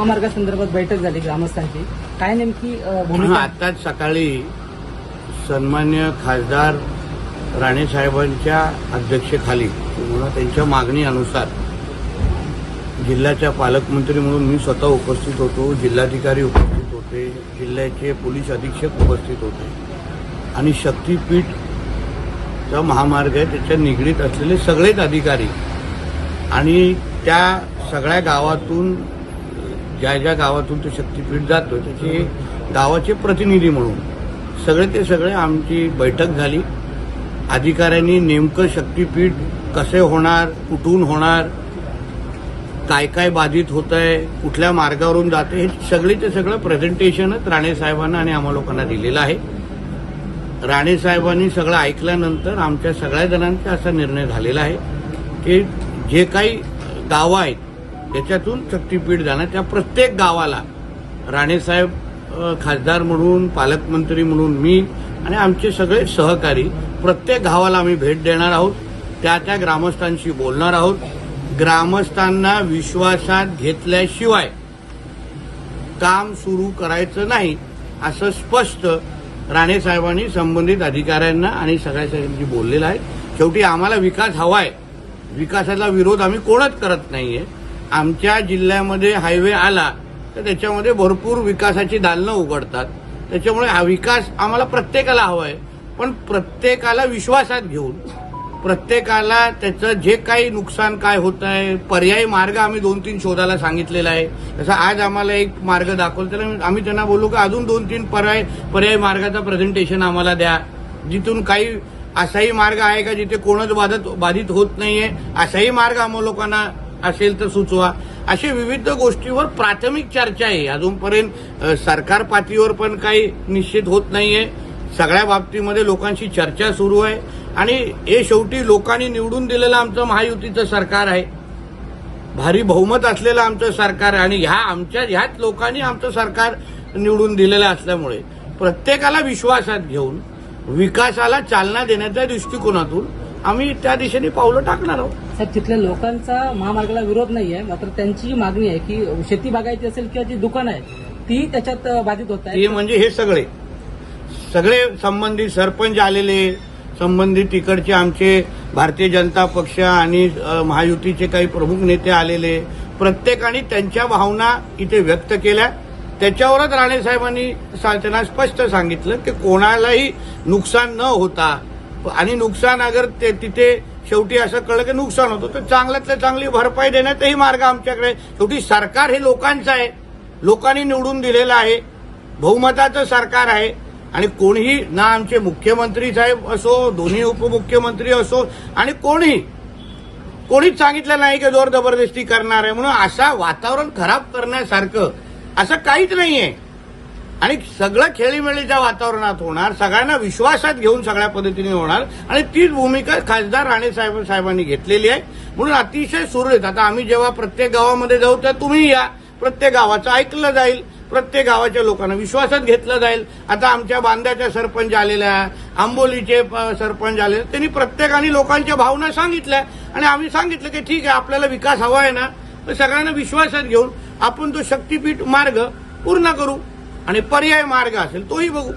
महामार्गासंदर्भात बैठक झाली ग्रामस्थांची. काय नेमकी भूमिका? आताच सकाळी सन्मान्य खासदार राणेसाहेबांच्या अध्यक्षेखाली किंवा त्यांच्या मागणी अनुसार जिल्ह्याच्या पालकमंत्री म्हणून मी स्वतः उपस्थित होतो जिल्हाधिकारी उपस्थित होते जिल्ह्याचे पोलीस अधीक्षक उपस्थित होते. आणि शक्तीपीठ महामार्ग आहे त्याच्या निगडीत असलेले सगळेच अधिकारी आणि त्या सगळ्या गावातून ज्या ज्या गावातून तो शक्तीपीठ जातो त्याचे गावाचे प्रतिनिधी म्हणून सगळे ते सगळे आमची बैठक झाली. अधिकाऱ्यांनी नेमकं शक्तीपीठ कसे होणार कुठून होणार काय काय बाधित होत आहे कुठल्या मार्गावरून जाते हे सगळे ते सगळं प्रेझेंटेशनच राणे साहेबांना आणि आम्हा लोकांना दिलेलं आहे. राणे साहेबांनी सगळं ऐकल्यानंतर आमच्या सगळ्या जणांचा असा निर्णय झालेला आहे की जे काही गावं आहेत त्याच्यातून शक्तीपीठ जाणार. त्या प्रत्येक गावाला राणेसाहेब खासदार म्हणून पालकमंत्री म्हणून मी आणि आमचे सगळे सहकारी प्रत्येक गावाला आम्ही भेट देणार आहोत. त्या त्या ग्रामस्थांशी बोलणार आहोत. ग्रामस्थांना विश्वासात घेतल्याशिवाय काम सुरू करायचं नाही असं स्पष्ट राणेसाहेबांनी संबंधित अधिकाऱ्यांना आणि सगळ्या साहेबांशी बोललेलं आहे. शेवटी आम्हाला विकास हवाय. विकासाचा विरोध आम्ही कोणच करत नाहीये. आमच्या जिल्ह्यामध्ये हायवे आला तर त्याच्यामध्ये भरपूर विकासाची दालनं उघडतात. त्याच्यामुळे हा विकास आम्हाला प्रत्येकाला हवाय पण प्रत्येकाला विश्वासात घेऊन प्रत्येकाला त्याचं जे काही नुकसान काय होत आहे पर्यायी मार्ग आम्ही दोन तीन शोधायला सांगितलेला आहे. जसं आज आम्हाला एक मार्ग दाखवला तर आम्ही त्यांना बोलू की अजून दोन तीन पर्याय पर्यायी मार्गाचं प्रेझेंटेशन आम्हाला द्या. जिथून काही असाही मार्ग आहे का जिथे कोणच बाधित बाधित होत नाहीये असाही मार्ग आम्हा लोकांना असेल तर सुचवा. अशा विविध गोष्टीवर प्राथमिक चर्चा आहे. अजूनपर्यंत सरकार पातळीवर पण काही निश्चित होत नाहीये. सगळ्या बाबतीमध्ये लोकांशी चर्चा सुरू आहे. आणि हे शेवटी लोकांनी निवडून दिलेलं आमचं महायुतीचं सरकार आहे. भारी बहुमत असलेलं आमचं सरकार आहे. आणि ह्या आमच्या ह्याच लोकांनी आमचं सरकार निवडून दिलेलं असल्यामुळे प्रत्येकाला विश्वासात घेऊन विकासाला चालना देण्याच्या दृष्टिकोनातून आम्ही त्या दिशेने पावलं टाकणार आहोत. साहेब तिथल्या लोकांचा महामार्गाला विरोध नाही आहे मात्र त्यांची मागणी आहे की शेती बागायची असेल किंवा जी दुकानं आहे ती त्याच्यात बाधित होत ते आहे म्हणजे हे सगळे. सगळे संबंधित सरपंच आलेले संबंधित तिकडचे आमचे भारतीय जनता पक्ष आणि अ, महायुतीचे काही प्रमुख नेते आलेले प्रत्येकाने त्यांच्या भावना इथे व्यक्त केल्या. त्याच्यावरच राणे साहेबांनी सा- त्यांना स्पष्ट सांगितलं की कोणालाही नुकसान न होता आणि नुकसान अगर ते तिथे शेवटी असं कळलं की नुकसान होतं तर चांगल्यातल्या चांगली भरपाई देण्याचाही मार्ग आमच्याकडे शेवटी सरकार हे लोकांचं आहे. लोकांनी निवडून दिलेलं आहे. बहुमताचं सरकार आहे. आणि कोणीही ना आमचे मुख्यमंत्री साहेब असो दोन्ही उपमुख्यमंत्री असो आणि कोणी कोणीच सांगितलं नाही की जोर जबरदस्ती करणार आहे. म्हणून असा वातावरण खराब करण्यासारखं असं काहीच नाही आहे आणि सगळं खेळीमेळीच्या वातावरणात होणार सगळ्यांना विश्वासात घेऊन सगळ्या पद्धतीने होणार. आणि तीच भूमिका खासदार राणे साहेब साहेबांनी घेतलेली आहे. म्हणून अतिशय सुरळीत आता आम्ही जेव्हा प्रत्येक गावामध्ये जाऊ तर तुम्ही या. प्रत्येक गावाचं ऐकलं जाईल. प्रत्येक गावाच्या लोकांना विश्वासात घेतलं जाईल. आता आमच्या बांद्याच्या सरपंच आलेल्या आंबोलीचे सरपंच आलेले त्यांनी प्रत्येकाने लोकांच्या भावना सांगितल्या. आणि आम्ही सांगितलं की ठीक आहे आपल्याला विकास हवा आहे ना. तर सगळ्यांना विश्वासात घेऊन आपण तो शक्तीपीठ मार्ग पूर्ण करू. आणि पर्याय मार्ग असेल तोही बघू.